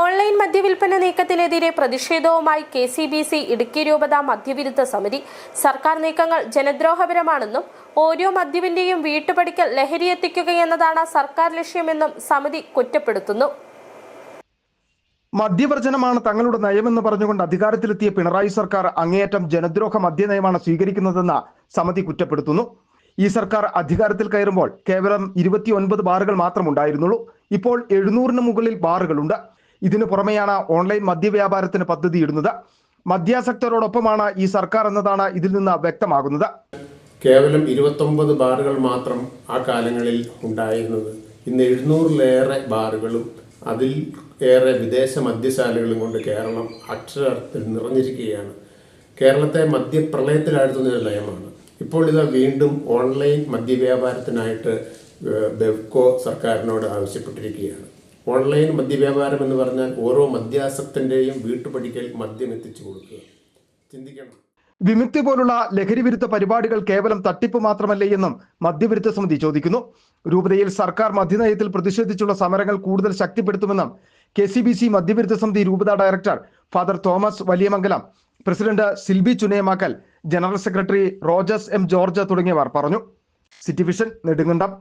Online മദ്യവിൽപ്പന നീക്കത്തിനെതിരെ പ്രതിഷേധവുമായി K C B C Idukki രൂപത മദ്യവിരുദ്ധ സമിതി. സർക്കാർ നീക്കങ്ങൾ ജനദ്രോഹപരമാണെന്നും ഓരോ മദ്യവിന്റെയും വീട്ടുപടിക്കൽ ലഹരി എത്തിക്കുകയെന്നതാണ് സർക്കാർ ലക്ഷ്യമെന്നും സമിതി കുറ്റപ്പെടുത്തുന്നു. മദ്യവർജനമാണ് തങ്ങളുടെ നയമെന്ന് പറഞ്ഞുകൊണ്ട് അധികാരത്തിലെത്തിയ പിണറായി സർക്കാർ അങ്ങേയറ്റം ജനദ്രോഹ മദ്യനയമാണ് സ്വീകരിക്കുന്നതെന്ന് സമിതി കുറ്റപ്പെടുത്തുന്നു. ഈ സർക്കാർ അധികാരത്തിൽ കയറുമ്പോൾ കേവലം ഇരുപത്തിയൊൻപത് ബാറുകൾ മാത്രം മാത്രമുണ്ടായിരുന്നുള്ളൂ. ഇപ്പോൾ എഴുന്നൂറിന് മുകളിൽ ബാറുകളുണ്ട്. ഇതിനു പുറമെയാണ് ഓൺലൈൻ മദ്യവ്യാപാരത്തിന് പദ്ധതി ഇടുന്നത്. മദ്യാസക്തരോടൊപ്പമാണ് ഈ സർക്കാർ എന്നതാണ് ഇതിൽ നിന്ന് വ്യക്തമാകുന്നത്. കേവലം ഇരുപത്തൊമ്പത് ബാറുകൾ മാത്രം ആ കാലങ്ങളിൽ ഉണ്ടായിരുന്നത്. ഇന്ന് എഴുന്നൂറിലേറെ ബാറുകളും അതിൽ ഏറെ വിദേശ മദ്യശാലകളും കൊണ്ട് കേരളം അക്ഷരാർത്ഥത്തിൽ നിറഞ്ഞിരിക്കുകയാണ്. കേരളത്തെ മദ്യപ്രളയത്തിലാഴ്ത്തുന്ന ഒരു ലയമാണ്. ഇപ്പോൾ ഇത് വീണ്ടും ഓൺലൈൻ മദ്യവ്യാപാരത്തിനായിട്ട് ബെവ്കോ സർക്കാരിനോട് ആവശ്യപ്പെട്ടിരിക്കുകയാണ്. ഓൺലൈൻ മദ്യവ്യാപാരം എന്ന് പറഞ്ഞാൽ ഓരോ മദ്യാസക്തന്റെയും വീട്ടുപടിക്കൽ മദ്യം എത്തിച്ചു കൊടുക്കുക. ചിന്തിക്കണം. വിമുക്തി പോലുള്ള ലഹരി വിരുദ്ധ പരിപാടികൾ കേവലം തട്ടിപ്പ് മാത്രമല്ലേ എന്നും മദ്യവിരുദ്ധ സമിതി ചോദിക്കുന്നു. രൂപതയിൽ സർക്കാർ മദ്യനയത്തിൽ പ്രതിഷേധിച്ചുള്ള സമരങ്ങൾ കൂടുതൽ ശക്തിപ്പെടുത്തുമെന്നും കെ സി ബി സി മദ്യവിരുദ്ധ സമിതി രൂപത director father Thomas Valiyamangalam president Silby Chunayamakkal general secretary Rojas M George തുടങ്ങിയവർ പറഞ്ഞു. City Vision Nedumkandam.